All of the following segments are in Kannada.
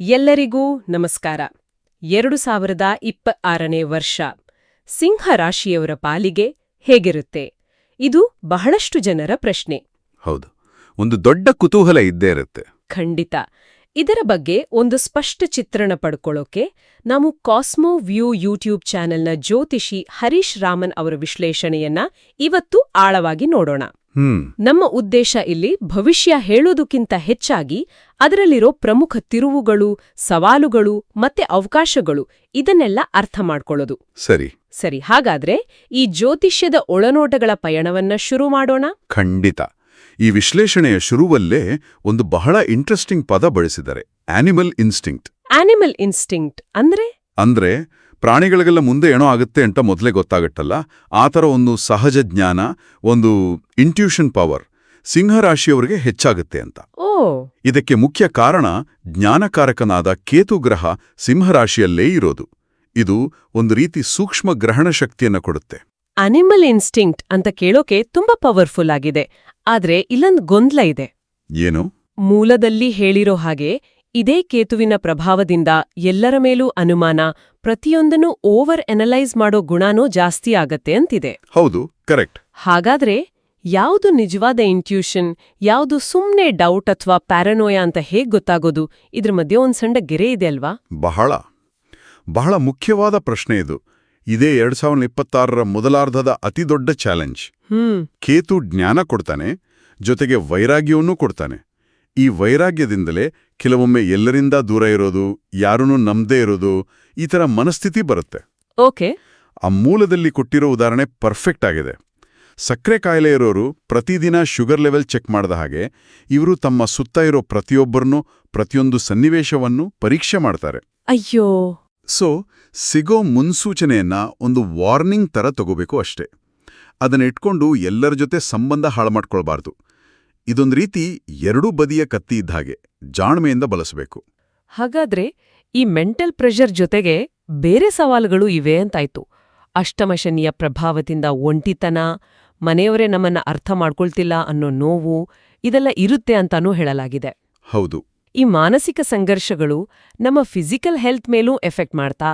ಎಲ್ಲರಿಗೂ ನಮಸ್ಕಾರ. ಎರಡು ಸಾವಿರದ ಇಪ್ಪ ಆರನೇ ವರ್ಷ. ಸಿಂಹ ರಾಶಿಯವರ ಪಾಲಿಗೆ ಹೇಗಿರುತ್ತೆ? ಇದು ಬಹಳಷ್ಟು ಜನರ ಪ್ರಶ್ನೆ. ಹೌದು. ಒಂದು ದೊಡ್ಡ ಕುತೂಹಲ ಇದ್ದೇ ಇರುತ್ತೆ. ಖಂಡಿತ. ಇದರ ಬಗ್ಗೆ ಒಂದು ಸ್ಪಷ್ಟ ಚಿತ್ರಣ ಪಡ್ಕೊಳ್ಳೋಕೆ ನಾವು ಕಾಸ್ಮೋ ವ್ಯೂ ಯೂಟ್ಯೂಬ್ ಚಾನೆಲ್ನ ಜ್ಯೋತಿಷಿ ಹರೀಶ್ ರಾಮನ್ ಅವರ ವಿಶ್ಲೇಷಣೆಯನ್ನ ಇವತ್ತು ಆಳವಾಗಿ ನೋಡೋಣ. ನಮ್ಮ ಉದ್ದೇಶ ಇಲ್ಲಿ ಭವಿಷ್ಯ ಹೇಳೋದಕ್ಕಿಂತ ಹೆಚ್ಚಾಗಿ ಅದರಲ್ಲಿರೋ ಪ್ರಮುಖ ತಿರುವುಗಳು ಸವಾಲುಗಳು ಮತ್ತೆ ಅವಕಾಶಗಳು ಇದನ್ನೆಲ್ಲ ಅರ್ಥ ಮಾಡ್ಕೊಳ್ಳೋದು. ಸರಿ. ಸರಿ ಹಾಗಾದ್ರೆ ಈ ಜ್ಯೋತಿಷ್ಯದ ಒಳನೋಟಗಳ ಪಯಣವನ್ನ ಶುರು ಮಾಡೋಣ? ಖಂಡಿತ. ಈ ವಿಶ್ಲೇಷಣೆಯ ಶುರುವಲ್ಲೇ ಒಂದು ಬಹಳ ಇಂಟ್ರೆಸ್ಟಿಂಗ್ ಪದ ಬಳಸಿದರೆ ಆನಿಮಲ್ ಇನ್ಸ್ಟಿಂಕ್ಟ್. ಆನಿಮಲ್ ಇನ್ಸ್ಟಿಂಕ್ಟ್ ಅಂದ್ರೆ? ಅಂದ್ರೆ ಪ್ರಾಣಿಗಳಿಗೆಲ್ಲ ಮುಂದೆ ಏನೋ ಆಗುತ್ತೆ ಅಂತ ಮೊದಲೇ ಗೊತ್ತಾಗತ್ತಲ್ಲ? ಆ ಥರ ಒಂದು ಸಹಜ ಜ್ಞಾನ ಒಂದು ಇಂಟ್ಯೂಷನ್ ಪವರ್ ಸಿಂಹರಾಶಿಯವರಿಗೆ ಹೆಚ್ಚಾಗುತ್ತೆ ಅಂತ. ಓ! ಇದಕ್ಕೆ ಮುಖ್ಯ ಕಾರಣ ಜ್ಞಾನಕಾರಕನಾದ ಕೇತು ಗ್ರಹ ಸಿಂಹರಾಶಿಯಲ್ಲೇ ಇರೋದು. ಇದು ಒಂದು ರೀತಿ ಸೂಕ್ಷ್ಮ ಗ್ರಹಣ ಶಕ್ತಿಯನ್ನ ಕೊಡುತ್ತೆ. ಅನಿಮಲ್ ಇನ್ಸ್ಟಿಂಕ್ಟ್ ಅಂತ ಕೇಳೋಕೆ ತುಂಬಾ ಪವರ್ಫುಲ್ ಆಗಿದೆ. ಆದ್ರೆ ಇಲ್ಲೊಂದು ಗೊಂದಲ ಇದೆ. ಏನು? ಮೂಲದಲ್ಲಿ ಹೇಳಿರೋ ಹಾಗೆ ಇದೇ ಕೇತುವಿನ ಪ್ರಭಾವದಿಂದ ಎಲ್ಲರ ಮೇಲೂ ಅನುಮಾನ ಪ್ರತಿಯೊಂದನ್ನು ಓವರ್ ಎನಲೈಸ್ ಮಾಡೋ ಗುಣನೂ ಜಾಸ್ತಿ ಆಗತ್ತೆ ಅಂತಿದೆ. ಹೌದು ಕರೆಕ್ಟ್. ಹಾಗಾದ್ರೆ ಯಾವುದು ನಿಜವಾದ ಇಂಟ್ಯೂಷನ್ ಯಾವುದು ಸುಮ್ನೆ ಡೌಟ್ ಅಥವಾ ಪ್ಯಾರನೋಯ ಅಂತ ಹೇಗ್ ಗೊತ್ತಾಗೋದು? ಇದ್ರ ಮಧ್ಯೆ ಒಂದ್ ಸಣ್ಣ ಗೆರೆ ಇದೆ ಅಲ್ವಾ? ಬಹಳ. ಬಹಳ ಮುಖ್ಯವಾದ ಪ್ರಶ್ನೆ ಇದು. ಇದೇ ಎರಡ್ ಸಾವಿರದ ಇಪ್ಪತ್ತಾರರ ಮೊದಲಾರ್ಧದ ಅತಿದೊಡ್ಡ ಚಾಲೆಂಜ್ ಹ್ಮ್. ಕೇತು ಜ್ಞಾನ ಕೊಡ್ತಾನೆ ಜೊತೆಗೆ ವೈರಾಗ್ಯವನ್ನೂ ಕೊಡ್ತಾನೆ. ಈ ವೈರಾಗ್ಯದಿಂದಲೇ ಕೆಲವೊಮ್ಮೆ ಎಲ್ಲರಿಂದ ದೂರ ಇರೋದು ಯಾರನ್ನೂ ನಂಬದೇ ಇರೋದು ಈ ಥರ ಮನಸ್ಥಿತಿ ಬರುತ್ತೆ. ಓಕೆ. ಆ ಮೂಲದಲ್ಲಿ ಕೊಟ್ಟಿರೋ ಉದಾಹರಣೆ ಪರ್ಫೆಕ್ಟ್ ಆಗಿದೆ. ಸಕ್ಕರೆ ಕಾಯಿಲೆ ಇರೋರು ಪ್ರತಿದಿನ ಶುಗರ್ ಲೆವೆಲ್ ಚೆಕ್ ಮಾಡಿದ ಹಾಗೆ ಇವರು ತಮ್ಮ ಸುತ್ತ ಇರೋ ಪ್ರತಿಯೊಬ್ಬರನ್ನೂ ಪ್ರತಿಯೊಂದು ಸನ್ನಿವೇಶವನ್ನು ಪರೀಕ್ಷೆ ಮಾಡ್ತಾರೆ. ಅಯ್ಯೋ. ಸೊ ಸಿಗೋ ಮುನ್ಸೂಚನೆಯನ್ನ ಒಂದು ವಾರ್ನಿಂಗ್ ತರ ತಗೋಬೇಕು ಅಷ್ಟೇ. ಅದನ್ನ ಇಟ್ಕೊಂಡು ಎಲ್ಲರ ಜೊತೆ ಸಂಬಂಧ ಹಾಳು ಮಾಡ್ಕೊಳ್ಬಾರ್ದು. ಇದೊಂದು ರೀತಿ ಎರಡೂ ಬದಿಯ ಕತ್ತಿ ಇದ್ದ ಹಾಗೆ ಜಾಣ್ಮೆಯಿಂದ ಬಳಸಬೇಕು. ಹಾಗಾದ್ರೆ ಈ ಮೆಂಟಲ್ ಪ್ರೆಷರ್ ಜೊತೆಗೆ ಬೇರೆ ಸವಾಲುಗಳು ಇವೆ ಅಂತಾಯ್ತು. ಅಷ್ಟಮಶನಿಯ ಪ್ರಭಾವದಿಂದ ಒಂಟಿತನ ಮನೆಯವರೇ ನಮ್ಮನ್ನ ಅರ್ಥ ಮಾಡ್ಕೊಳ್ತಿಲ್ಲ ಅನ್ನೋ ನೋವು ಇದೆಲ್ಲ ಇರುತ್ತೆ ಅಂತಾನೂ ಹೇಳಲಾಗಿದೆ. ಹೌದು. ಈ ಮಾನಸಿಕ ಸಂಘರ್ಷಗಳು ನಮ್ಮ ಫಿಸಿಕಲ್ ಹೆಲ್ತ್ ಮೇಲೂ ಎಫೆಕ್ಟ್ ಮಾಡ್ತಾ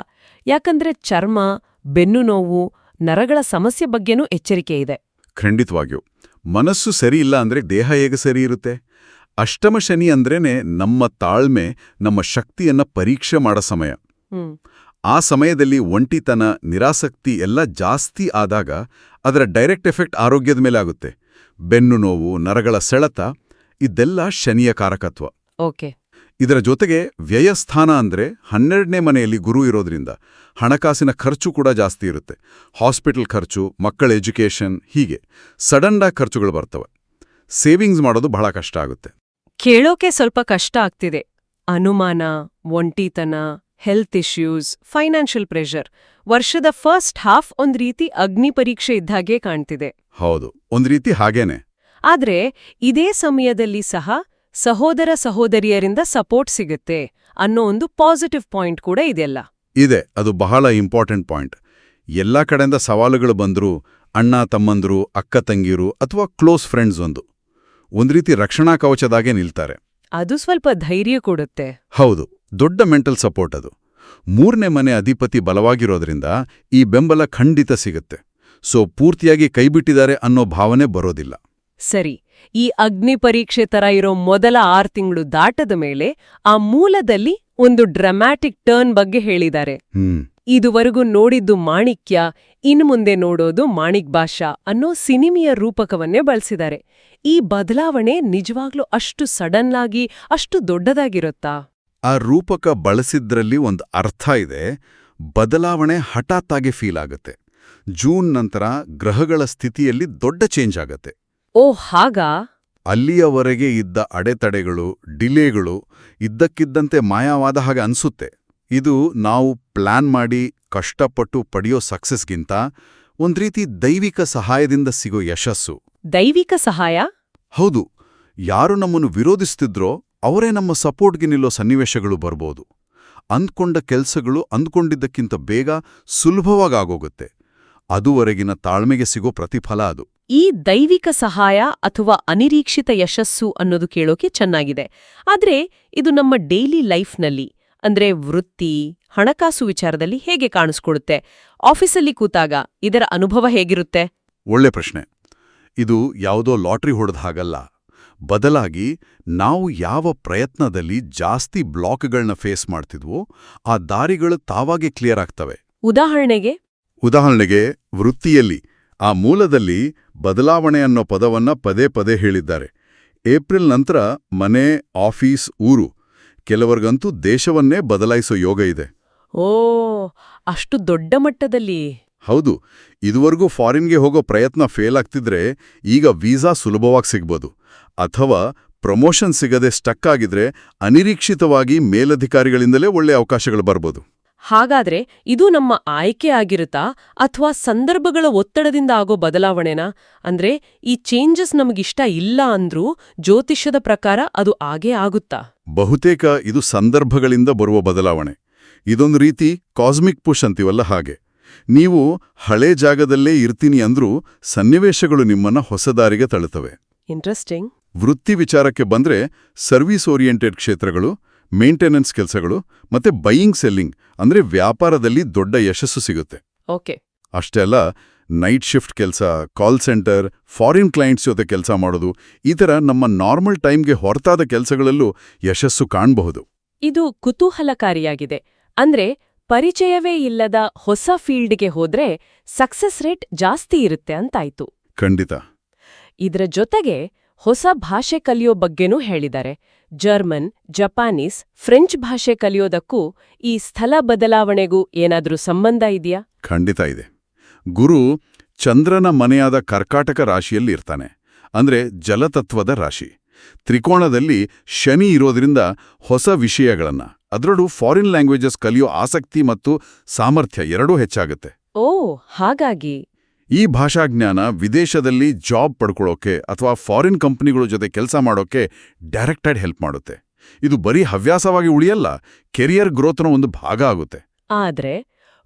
ಯಾಕಂದ್ರೆ ಚರ್ಮ ಬೆನ್ನು ನೋವು ನರಗಳ ಸಮಸ್ಯೆ ಬಗ್ಗೆನೂ ಎಚ್ಚರಿಕೆ ಇದೆ. ಖಂಡಿತವಾಗಿಯೂ. ಮನಸ್ಸು ಸರಿ ಇಲ್ಲ ಅಂದ್ರೆ ದೇಹ ಹೇಗೆ ಸರಿ ಇರುತ್ತೆ? ಅಷ್ಟಮ ಶನಿ ಅಂದ್ರೇನೆ ನಮ್ಮ ತಾಳ್ಮೆ ನಮ್ಮ ಶಕ್ತಿಯನ್ನ ಪರೀಕ್ಷೆ ಮಾಡೋ ಸಮಯ. ಆ ಸಮಯದಲ್ಲಿ ಒಂಟಿತನ ನಿರಾಸಕ್ತಿ ಎಲ್ಲ ಜಾಸ್ತಿ ಆದಾಗ ಅದರ ಡೈರೆಕ್ಟ್ ಎಫೆಕ್ಟ್ ಆರೋಗ್ಯದ ಮೇಲೆ ಆಗುತ್ತೆ. ಬೆನ್ನು ನೋವು ನರಗಳ ಸೆಳೆತ ಇದೆಲ್ಲ ಶನಿಯ ಕಾರಕತ್ವ. ಓಕೆ. ಇದರ ಜೊತೆಗೆ ವ್ಯಯಸ್ಥಾನ ಅಂದ್ರೆ ಹನ್ನೆರಡನೇ ಮನೆಯಲ್ಲಿ ಗುರು ಇರೋದ್ರಿಂದ ಹಣಕಾಸಿನ ಖರ್ಚು ಕೂಡ ಜಾಸ್ತಿ ಇರುತ್ತೆ. ಹಾಸ್ಪಿಟಲ್ ಖರ್ಚು ಮಕ್ಕಳ ಎಜುಕೇಷನ್ ಹೀಗೆ. ಸಡನ್ನಾಗಿ ಖರ್ಚುಗಳು ಬರ್ತವೆ. ಸೇವಿಂಗ್ಸ್ ಮಾಡೋದು ಬಹಳ ಕಷ್ಟ ಆಗುತ್ತೆ. ಕೇಳೋಕೆ ಸ್ವಲ್ಪ ಕಷ್ಟ ಆಗ್ತಿದೆ. ಅನುಮಾನ ಒಂಟಿತನ ಹೆಲ್ತ್ ಇಶ್ಯೂಸ್ ಫೈನಾನ್ಷಿಯಲ್ ಪ್ರೆಷರ್ ವರ್ಷದ ಫಸ್ಟ್ ಹಾಫ್ ಒಂದ್ ರೀತಿ ಅಗ್ನಿ ಪರೀಕ್ಷೆ ಇದ್ದಾಗೆ ಕಾಣ್ತಿದೆ. ಹೌದು. ಒಂದ್ ರೀತಿ ಹಾಗೇನೆ. ಆದ್ರೆ ಇದೇ ಸಮಯದಲ್ಲಿ ಸಹ ಸಹೋದರ ಸಹೋದರಿಯರಿಂದ ಸಪೋರ್ಟ್ ಸಿಗುತ್ತೆ ಅನ್ನೋ ಒಂದು ಪಾಸಿಟಿವ್ ಪಾಯಿಂಟ್ ಕೂಡ ಇದೆಯಲ್ಲ. ಇದೆ ಅದು ಬಹಳ ಇಂಪಾರ್ಟೆಂಟ್ ಪಾಯಿಂಟ್. ಎಲ್ಲ ಕಡೆಯಿಂದ ಸವಾಲುಗಳು ಬಂದರೂ ಅಣ್ಣ ತಮ್ಮಂದರು ಅಕ್ಕ ತಂಗಿರು ಅಥವಾ ಕ್ಲೋಸ್ ಫ್ರೆಂಡ್ಸ್ ಒಂದು ಒಂದು ರೀತಿ ರಕ್ಷಣಾ ಕವಚದಾಗೆ ನಿಲ್ತಾರೆ. ಅದು ಸ್ವಲ್ಪ ಧೈರ್ಯ ಕೊಡುತ್ತೆ. ಹೌದು ದೊಡ್ಡ ಮೆಂಟಲ್ ಸಪೋರ್ಟ್ ಅದು. ಮೂರನೇ ಮನೆ ಅಧಿಪತಿ ಬಲವಾಗಿರೋದ್ರಿಂದ ಈ ಬೆಂಬಲ ಖಂಡಿತ ಸಿಗುತ್ತೆ. ಸೊ ಪೂರ್ತಿಯಾಗಿ ಕೈಬಿಟ್ಟಿದ್ದಾರೆ ಅನ್ನೋ ಭಾವನೆ ಬರೋದಿಲ್ಲ. ಸರಿ ಈ ಅಗ್ನಿ ಪರೀಕ್ಷೆ ತರ ಇರೋ ಮೊದಲ ಆರು ತಿಂಗಳು ದಾಟದ ಮೇಲೆ ಆ ಮೂಲದಲ್ಲಿ ಒಂದು ಡ್ರಮ್ಯಾಟಿಕ್ ಟರ್ನ್ ಬಗ್ಗೆ ಹೇಳಿದ್ದಾರೆ. ಇದುವರೆಗೂ ನೋಡಿದ್ದು ಮಾಣಿಕ್ಯ ಇನ್ನು ಮುಂದೆ ನೋಡೋದು ಮಾಣಿಕ್ ಭಾಷಾ ಅನ್ನೋ ಸಿನಿಮಿಯ ರೂಪಕವನ್ನೇ ಬಳಸಿದ್ದಾರೆ. ಈ ಬದಲಾವಣೆ ನಿಜವಾಗ್ಲೂ ಅಷ್ಟು ಸಡನ್ ಆಗಿ ಅಷ್ಟು ದೊಡ್ಡದಾಗಿರುತ್ತಾ? ಆ ರೂಪಕ ಬಳಸಿದ್ರಲ್ಲಿ ಒಂದು ಅರ್ಥ ಇದೆ. ಬದಲಾವಣೆ ಹಠಾತ್ತಾಗಿ ಫೀಲ್ ಆಗುತ್ತೆ. ಜೂನ್ ನಂತರ ಗ್ರಹಗಳ ಸ್ಥಿತಿಯಲ್ಲಿ ದೊಡ್ಡ ಚೇಂಜ್ ಆಗತ್ತೆ. ಓ ಹಾಗಾ. ಅಲ್ಲಿಯವರೆಗೆ ಇದ್ದ ಅಡೆತಡೆಗಳು ಡಿಲೇಗಳು ಇದ್ದಕ್ಕಿದ್ದಂತೆ ಮಾಯವಾದ ಹಾಗೆ ಅನ್ಸುತ್ತೆ. ಇದು ನಾವು ಪ್ಲಾನ್ ಮಾಡಿ ಕಷ್ಟಪಟ್ಟು ಪಡೆಯೋ ಸಕ್ಸಸ್ಗಿಂತ ಒಂದ್ ರೀತಿ ದೈವಿಕ ಸಹಾಯದಿಂದ ಸಿಗೋ ಯಶಸ್ಸು. ದೈವಿಕ ಸಹಾಯ? ಹೌದು. ಯಾರು ನಮ್ಮನ್ನು ವಿರೋಧಿಸ್ತಿದ್ರೋ ಅವರೇ ನಮ್ಮ ಸಪೋರ್ಟ್ಗೆ ನಿಲ್ಲೋ ಸನ್ನಿವೇಶಗಳು ಬರ್ಬೋದು. ಅಂದ್ಕೊಂಡ ಕೆಲ್ಸಗಳು ಅಂದ್ಕೊಂಡಿದ್ದಕ್ಕಿಂತ ಬೇಗ ಸುಲಭವಾಗೋಗುತ್ತೆ ಅದುವರೆಗಿನ ತಾಳ್ಮೆಗೆ ಸಿಗೋ ಪ್ರತಿಫಲ ಅದು. ಈ ದೈವಿಕ ಸಹಾಯ ಅಥವಾ ಅನಿರೀಕ್ಷಿತ ಯಶಸ್ಸು ಅನ್ನೋದು ಕೇಳೋಕೆ ಚೆನ್ನಾಗಿದೆ. ಆದ್ರೆ ಇದು ನಮ್ಮ ಡೈಲಿ ಲೈಫ್ನಲ್ಲಿ ಅಂದ್ರೆ ವೃತ್ತಿ ಹಣಕಾಸು ವಿಚಾರದಲ್ಲಿ ಹೇಗೆ ಕಾಣಿಸ್ಕೊಡುತ್ತೆ? ಆಫೀಸಲ್ಲಿ ಕೂತಾಗ ಇದರ ಅನುಭವ ಹೇಗಿರುತ್ತೆ? ಒಳ್ಳೆ ಪ್ರಶ್ನೆ. ಇದು ಯಾವುದೋ ಲಾಟ್ರಿ ಹೊಡೆದ ಹಾಗಲ್ಲ. ಬದಲಾಗಿ ನಾವು ಯಾವ ಪ್ರಯತ್ನದಲ್ಲಿ ಜಾಸ್ತಿ ಬ್ಲಾಕ್ಗಳನ್ನ ಫೇಸ್ ಮಾಡ್ತಿದ್ವೋ ಆ ದಾರಿಗಳು ತಾವಾಗೆ ಕ್ಲಿಯರ್ ಆಗ್ತವೆ. ಉದಾಹರಣೆಗೆ? ಉದಾಹರಣೆಗೆ ವೃತ್ತಿಯಲ್ಲಿ ಆ ಮೂಲದಲ್ಲಿ ಬದಲಾವಣೆ ಅನ್ನೋ ಪದವನ್ನ ಪದೇ ಪದೇ ಹೇಳಿದ್ದಾರೆ. ಏಪ್ರಿಲ್ ನಂತರ ಮನೆ ಆಫೀಸ್ ಊರು ಕೆಲವರಿಗಂತೂ ದೇಶವನ್ನೇ ಬದಲಾಯಿಸೋ ಯೋಗ ಇದೆ. ಓ ಅಷ್ಟು ದೊಡ್ಡ ಮಟ್ಟದಲ್ಲಿ. ಹೌದು ಇದುವರೆಗೂ ಫಾರಿನ್ಗೆ ಹೋಗೋ ಪ್ರಯತ್ನ ಫೇಲ್ ಆಗ್ತಿದ್ರೆ ಈಗ ವೀಸಾ ಸುಲಭವಾಗಿ ಸಿಗ್ಬೋದು. ಅಥವಾ ಪ್ರಮೋಷನ್ ಸಿಗದೆ ಸ್ಟಕ್ ಆಗಿದ್ರೆ ಅನಿರೀಕ್ಷಿತವಾಗಿ ಮೇಲಧಿಕಾರಿಗಳಿಂದಲೇ ಒಳ್ಳೆ ಅವಕಾಶಗಳು ಬರ್ಬೋದು. ಹಾಗಾದ್ರೆ ಇದು ನಮ್ಮ ಆಯ್ಕೆ ಆಗಿರುತ್ತಾ ಅಥವಾ ಸಂದರ್ಭಗಳ ಒತ್ತಡದಿಂದ ಆಗೋ ಬದಲಾವಣೆನಾ? ಅಂದ್ರೆ ಈ ಚೇಂಜಸ್ ನಮಗಿಷ್ಟ ಇಲ್ಲ ಅಂದ್ರೂ ಜ್ಯೋತಿಷ್ಯದ ಪ್ರಕಾರ ಅದು ಆಗೇ ಆಗುತ್ತಾ? ಬಹುತೇಕ ಇದು ಸಂದರ್ಭಗಳಿಂದ ಬರುವ ಬದಲಾವಣೆ. ಇದೊಂದು ರೀತಿ ಕಾಸ್ಮಿಕ್ ಪುಷ್ ಅಂತೀವಲ್ಲ ಹಾಗೆ. ನೀವು ಹಳೆ ಜಾಗದಲ್ಲೇ ಇರ್ತೀನಿ ಅಂದ್ರೂ ಸನ್ನಿವೇಶಗಳು ನಿಮ್ಮನ್ನ ಹೊಸ ದಾರಿಗೆ ತಳ್ಳುತ್ತವೆ. ಇಂಟ್ರೆಸ್ಟಿಂಗ್ ವೃತ್ತಿ ವಿಚಾರಕ್ಕೆ ಬಂದ್ರೆ ಸರ್ವಿಸ್ ಓರಿಯೆಂಟೆಡ್ ಕ್ಷೇತ್ರಗಳು ಮೇಂಟೆನೆನ್ಸ್ ಕೆಲಸಗಳು ಮತ್ತೆ ಬೈಯಿಂಗ್ ಸೆಲ್ಲಿಂಗ್ ಅಂದ್ರೆ ವ್ಯಾಪಾರದಲ್ಲಿ ದೊಡ್ಡ ಯಶಸ್ಸು ಸಿಗುತ್ತೆ. ಓಕೆ. ಅಷ್ಟೇ ಅಲ್ಲ ನೈಟ್ ಶಿಫ್ಟ್ ಕೆಲಸ ಕಾಲ್ ಸೆಂಟರ್ ಫಾರಿನ್ ಕ್ಲೈಂಟ್ಸ್ ಜೊತೆ ಕೆಲಸ ಮಾಡೋದು ಈ ಥರ ನಮ್ಮ ನಾರ್ಮಲ್ ಟೈಮ್ಗೆ ಹೊರತಾದ ಕೆಲಸಗಳಲ್ಲೂ ಯಶಸ್ಸು ಕಾಣಬಹುದು. ಇದು ಕುತೂಹಲಕಾರಿಯಾಗಿದೆ. ಅಂದ್ರೆ ಪರಿಚಯವೇ ಇಲ್ಲದ ಹೊಸ ಫೀಲ್ಡ್ಗೆ ಹೋದ್ರೆ ಸಕ್ಸಸ್ ರೇಟ್ ಜಾಸ್ತಿ ಇರುತ್ತೆ ಅಂತಾಯ್ತು. ಖಂಡಿತ. ಇದರ ಜೊತೆಗೆ ಹೊಸ ಭಾಷೆ ಕಲಿಯೋ ಬಗ್ಗೆನೂ ಹೇಳಿದ್ದಾರೆ. ಜರ್ಮನ್ ಜಪಾನೀಸ್ ಫ್ರೆಂಚ್ ಭಾಷೆ ಕಲಿಯೋದಕ್ಕೂ ಈ ಸ್ಥಳ ಬದಲಾವಣೆಗೂ ಏನಾದರೂ ಸಂಬಂಧ ಇದೆಯಾ? ಖಂಡಿತ ಇದೆ. ಗುರು ಚಂದ್ರನ ಮನೆಯಾದ ಕರ್ಕಾಟಕ ರಾಶಿಯಲ್ಲಿ ಇರ್ತಾನೆ. ಅಂದ್ರೆ ಜಲತತ್ವದ ರಾಶಿ. ತ್ರಿಕೋಣದಲ್ಲಿ ಶನಿ ಇರೋದ್ರಿಂದ ಹೊಸ ವಿಷಯಗಳನ್ನ ಅದರಲ್ಲೂ ಫಾರಿನ್ ಲ್ಯಾಂಗ್ವೇಜಸ್ ಕಲಿಯೋ ಆಸಕ್ತಿ ಮತ್ತು ಸಾಮರ್ಥ್ಯ ಎರಡೂ ಹೆಚ್ಚಾಗುತ್ತೆ. ಓ ಹಾಗಾಗಿ. ಈ ಭಾಷಾಜ್ಞಾನ ವಿದೇಶದಲ್ಲಿ ಜಾಬ್ ಪಡ್ಕೊಳ್ಳೋಕೆ ಅಥವಾ ಫಾರಿನ್ ಕಂಪ್ನಿಗಳ ಜೊತೆ ಕೆಲಸ ಮಾಡೋಕೆ ಡೈರೆಕ್ಟಾಗಿ ಹೆಲ್ಪ್ ಮಾಡುತ್ತೆ. ಇದು ಬರೀ ಹವ್ಯಾಸವಾಗಿ ಉಳಿಯಲ್ಲ ಕೆರಿಯರ್ ಗ್ರೋತ್ನ ಒಂದು ಭಾಗ ಆಗುತ್ತೆ. ಆದರೆ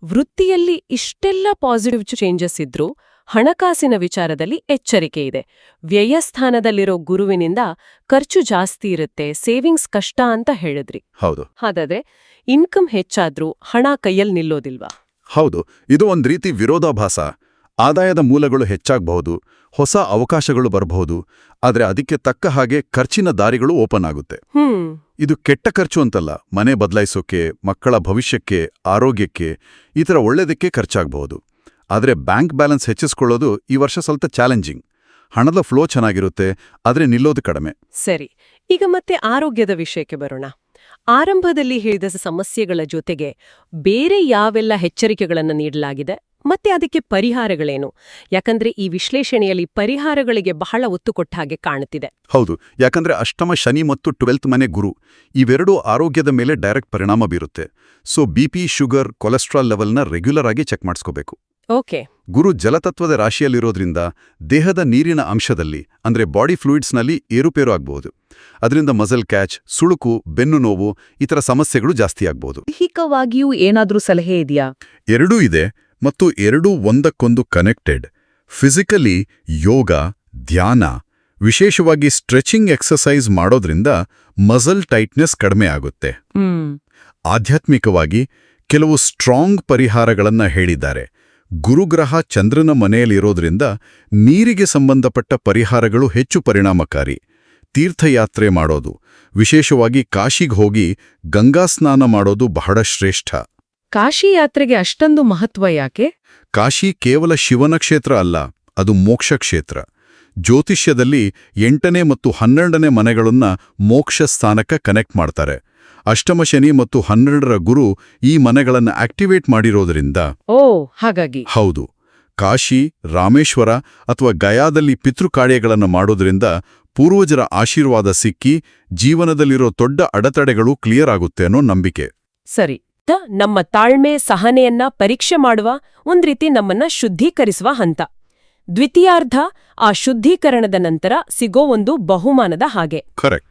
ವೃತ್ತಿಯಲ್ಲಿ ಇಷ್ಟೆಲ್ಲ ಪಾಸಿಟಿವ್ ಚೇಂಜಸ್ ಇದ್ರೂ ಹಣಕಾಸಿನ ವಿಚಾರದಲ್ಲಿ ಎಚ್ಚರಿಕೆ ಇದೆ. ವ್ಯಯಸ್ಥಾನದಲ್ಲಿರೋ ಗುರುವಿನಿಂದ ಖರ್ಚು ಜಾಸ್ತಿ ಇರುತ್ತೆ ಸೇವಿಂಗ್ಸ್ ಕಷ್ಟ ಅಂತ ಹೇಳಿದ್ರಿ. ಹೌದು. ಹಾಗಾದ್ರೆ ಇನ್ಕಮ್ ಹೆಚ್ಚಾದ್ರೂ ಹಣ ಕೈಯಲ್ಲಿ ನಿಲ್ಲೋದಿಲ್ವಾ? ಹೌದು ಇದು ಒಂದ್ ರೀತಿ ವಿರೋಧಾಭಾಸ. ಆದಾಯದ ಮೂಲಗಳು ಹೆಚ್ಚಾಗಬಹುದು ಹೊಸ ಅವಕಾಶಗಳು ಬರಬಹುದು ಆದರೆ ಅದಕ್ಕೆ ತಕ್ಕ ಹಾಗೆ ಖರ್ಚಿನ ದಾರಿಗಳು ಓಪನ್ ಆಗುತ್ತೆ. ಇದು ಕೆಟ್ಟ ಖರ್ಚು ಅಂತಲ್ಲ ಮನೆ ಬದಲಾಯಿಸೋಕೆ ಮಕ್ಕಳ ಭವಿಷ್ಯಕ್ಕೆ ಆರೋಗ್ಯಕ್ಕೆ ಈ ಥರ ಒಳ್ಳೆಯದಕ್ಕೆ ಖರ್ಚಾಗಬಹುದು. ಆದರೆ ಬ್ಯಾಂಕ್ ಬ್ಯಾಲೆನ್ಸ್ ಹೆಚ್ಚಿಸ್ಕೊಳ್ಳೋದು ಈ ವರ್ಷ ಸ್ವಲ್ಪ ಚಾಲೆಂಜಿಂಗ್. ಹಣದ ಫ್ಲೋ ಚೆನ್ನಾಗಿರುತ್ತೆ ಆದರೆ ನಿಲ್ಲೋದು ಕಡಿಮೆ. ಸರಿ ಈಗ ಮತ್ತೆ ಆರೋಗ್ಯದ ವಿಷಯಕ್ಕೆ ಬರೋಣ. ಆರಂಭದಲ್ಲಿ ಹೇಳಿದ ಸಮಸ್ಯೆಗಳ ಜೊತೆಗೆ ಬೇರೆ ಯಾವೆಲ್ಲ ಎಚ್ಚರಿಕೆಗಳನ್ನು ನೀಡಲಾಗಿದೆ? ಮತ್ತೆ ಅದಕ್ಕೆ ಪರಿಹಾರಗಳೇನು? ಯಾಕಂದ್ರೆ ಈ ವಿಶ್ಲೇಷಣೆಯಲ್ಲಿ ಪರಿಹಾರಗಳಿಗೆ ಬಹಳ ಒತ್ತು ಕೊಟ್ಟ ಹಾಗೆ ಕಾಣುತ್ತಿದೆ. ಹೌದು. ಯಾಕಂದ್ರೆ ಅಷ್ಟಮ ಶನಿ ಮತ್ತು ಟ್ವೆಲ್ತ್ ಮನೆ ಗುರು ಇವೆರಡೂ ಆರೋಗ್ಯದ ಮೇಲೆ ಡೈರೆಕ್ಟ್ ಪರಿಣಾಮ ಬೀರುತ್ತೆ. ಸೊ ಬಿಪಿ ಶುಗರ್ ಕೊಲೆಸ್ಟ್ರಾಲ್ ಲೆವೆಲ್ನ ರೆಗ್ಯುಲರ್ ಆಗಿ ಚೆಕ್ ಮಾಡಿಸ್ಕೋಬೇಕು. ಓಕೆ. ಗುರು ಜಲತತ್ವದ ರಾಶಿಯಲ್ಲಿರೋದ್ರಿಂದ ದೇಹದ ನೀರಿನ ಅಂಶದಲ್ಲಿ ಅಂದ್ರೆ ಬಾಡಿ ಫ್ಲೂಯಿಡ್ಸ್ನಲ್ಲಿ ಏರುಪೇರು ಆಗಬಹುದು ಅದರಿಂದ ಮಸಲ್ ಕ್ಯಾಚ್ ಸುಳುಕು ಬೆನ್ನು ನೋವು ಇತರ ಸಮಸ್ಯೆಗಳು ಜಾಸ್ತಿ ಆಗಬಹುದು ದೈಹಿಕವಾಗಿಯೂ ಏನಾದರೂ ಸಲಹೆ ಇದೆಯಾ? ಎರಡೂ ಇದೆ. ಮತ್ತು ಎರಡೂ ಒಂದಕ್ಕೊಂದು ಕನೆಕ್ಟೆಡ್ ಫಿಸಿಕಲಿ ಯೋಗ ಧ್ಯಾನ ವಿಶೇಷವಾಗಿ ಸ್ಟ್ರೆಚಿಂಗ್ ಎಕ್ಸಸೈಸ್ ಮಾಡೋದ್ರಿಂದ ಮಸಲ್ ಟೈಟ್ನೆಸ್ ಕಡಿಮೆ ಆಗುತ್ತೆ. ಆಧ್ಯಾತ್ಮಿಕವಾಗಿ ಕೆಲವು ಸ್ಟ್ರಾಂಗ್ ಪರಿಹಾರಗಳನ್ನು ಹೇಳಿದ್ದಾರೆ. ಗುರುಗ್ರಹ ಚಂದ್ರನ ಮನೆಯಲ್ಲಿರೋದ್ರಿಂದ ನೀರಿಗೆ ಸಂಬಂಧಪಟ್ಟ ಪರಿಹಾರಗಳು ಹೆಚ್ಚು ಪರಿಣಾಮಕಾರಿ. ತೀರ್ಥಯಾತ್ರೆ ಮಾಡೋದು ವಿಶೇಷವಾಗಿ ಕಾಶಿಗೆ ಹೋಗಿ ಗಂಗಾ ಸ್ನಾನ ಮಾಡೋದು ಬಹಳ ಶ್ರೇಷ್ಠ. ಕಾಶಿ ಯಾತ್ರೆಗೆ ಅಷ್ಟೊಂದು ಮಹತ್ವ ಯಾಕೆ? ಕಾಶಿ ಕೇವಲ ಶಿವನ ಕ್ಷೇತ್ರ ಅಲ್ಲ ಅದು ಮೋಕ್ಷ ಕ್ಷೇತ್ರ. ಜ್ಯೋತಿಷ್ಯದಲ್ಲಿ ಎಂಟನೇ ಮತ್ತು ಹನ್ನೆರಡನೇ ಮನೆಗಳನ್ನ ಮೋಕ್ಷ ಸ್ಥಾನಕ್ಕೆ ಕನೆಕ್ಟ್ ಮಾಡ್ತಾರೆ. ಅಷ್ಟಮ ಶನಿ ಮತ್ತು ಹನ್ನೆರಡರ ಗುರು ಈ ಮನೆಗಳನ್ನು ಆಕ್ಟಿವೇಟ್ ಮಾಡಿರೋದ್ರಿಂದ. ಓ ಹಾಗಾಗಿ. ಹೌದು. ಕಾಶಿ ರಾಮೇಶ್ವರ ಅಥವಾ ಗಯಾದಲ್ಲಿ ಪಿತೃಕಾರ್ಯಗಳನ್ನು ಮಾಡೋದ್ರಿಂದ ಪೂರ್ವಜರ ಆಶೀರ್ವಾದ ಸಿಕ್ಕಿ ಜೀವನದಲ್ಲಿರೋ ದೊಡ್ಡ ಅಡೆತಡೆಗಳು ಕ್ಲಿಯರ್ ಆಗುತ್ತೆ ಅನ್ನೋ ನಂಬಿಕೆ. ಸರಿ. ನಮ್ಮ ತಾಳ್ಮೆ ಸಹನೆಯನ್ನ ಪರೀಕ್ಷೆ ಮಾಡುವ ಒಂದ್ ರೀತಿ ನಮ್ಮನ್ನ ಶುದ್ಧೀಕರಿಸುವ ಹಂತ. ದ್ವಿತೀಯಾರ್ಧ ಆ ಶುದ್ಧೀಕರಣದ ನಂತರ ಸಿಗೋ ಒಂದು ಬಹುಮಾನದ ಹಾಗೆ.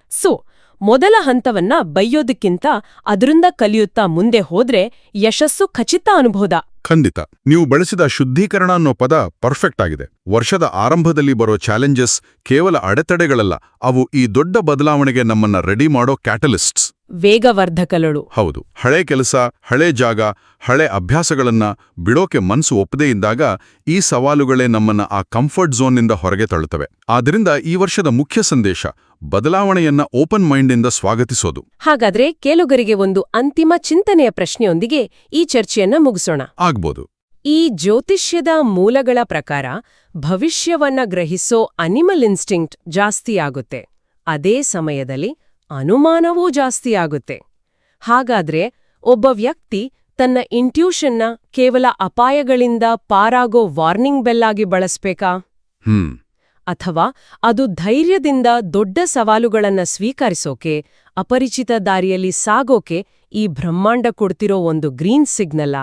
ಸೊ ಮೊದಲ ಹಂತವನ್ನ ಬೈಯೋದಕ್ಕಿಂತ ಅದರಿಂದ ಕಲಿಯುತ್ತಾ ಮುಂದೆ ಹೋದ್ರೆ ಯಶಸ್ಸು ಖಚಿತ ಅನುಭೋದ ಖಂಡಿತ. ನೀವು ಬಳಸಿದ ಶುದ್ಧೀಕರಣ ಅನ್ನೋ ಪದ ಪರ್ಫೆಕ್ಟ್ ಆಗಿದೆ. ವರ್ಷದ ಆರಂಭದಲ್ಲಿ ಬರೋ ಚಾಲೆಂಜಸ್ ಕೇವಲ ಅಡೆತಡೆಗಳಲ್ಲ ಅವು ಈ ದೊಡ್ಡ ಬದಲಾವಣೆಗೆ ನಮ್ಮನ್ನ ರೆಡಿ ಮಾಡೋ ಕ್ಯಾಟಲಿಸ್ಟ್ಸ್ ವೇಗವರ್ಧಕಗಳು. ಹೌದು. ಹಳೆ ಕೆಲಸ ಹಳೆ ಜಾಗ ಹಳೆ ಅಭ್ಯಾಸಗಳನ್ನ ಬಿಡೋಕೆ ಮನಸ್ಸು ಒಪ್ಪದೇ ಇದ್ದಾಗ ಈ ಸವಾಲುಗಳೇ ನಮ್ಮನ್ನ ಆ ಕಂಫರ್ಟ್ ಝೋನ್ನಿಂದ ಹೊರಗೆ ತಳ್ಳುತ್ತವೆ. ಆದ್ದರಿಂದ ಈ ವರ್ಷದ ಮುಖ್ಯ ಸಂದೇಶ ಬದಲಾವಣೆಯನ್ನ ಓಪನ್ ಮೈಂಡಿಂದ ಸ್ವಾಗತಿಸೋದು. ಹಾಗಾದ್ರೆ ಕೇಳುಗರಿಗೆ ಒಂದು ಅಂತಿಮ ಚಿಂತನೆಯ ಪ್ರಶ್ನೆಯೊಂದಿಗೆ ಈ ಚರ್ಚೆಯನ್ನ ಮುಗಿಸೋಣ. ಆಗ್ಬೋದು. ಈ ಜ್ಯೋತಿಷ್ಯದ ಮೂಲಗಳ ಪ್ರಕಾರ ಭವಿಷ್ಯವನ್ನ ಗ್ರಹಿಸೋ ಅನಿಮಲ್ ಇನ್ಸ್ಟಿಂಕ್ಟ್ ಜಾಸ್ತಿಯಾಗುತ್ತೆ ಅದೇ ಸಮಯದಲ್ಲಿ ಅನುಮಾನವೂ ಜಾಸ್ತಿಯಾಗುತ್ತೆ ಹಾಗಾದ್ರೆ ಒಬ್ಬ ವ್ಯಕ್ತಿ ತನ್ನ ಇಂಟ್ಯೂಷನ್ನ ಕೇವಲ ಅಪಾಯಗಳಿಂದ ಪಾರಾಗೋ ವಾರ್ನಿಂಗ್ ಬೆಲ್ಲಾಗಿ ಬಳಸ್ಬೇಕಾ? ಹ್ಮ್. ಅಥವಾ ಅದು ಧೈರ್ಯದಿಂದ ದೊಡ್ಡ ಸವಾಲುಗಳನ್ನ ಸ್ವೀಕರಿಸೋಕೆ, ಅಪರಿಚಿತ ದಾರಿಯಲ್ಲಿ ಸಾಗೋಕೆ ಈ ಬ್ರಹ್ಮಾಂಡ ಕೊಡ್ತಿರೋ ಒಂದು ಗ್ರೀನ್ ಸಿಗ್ನಲ್ಲ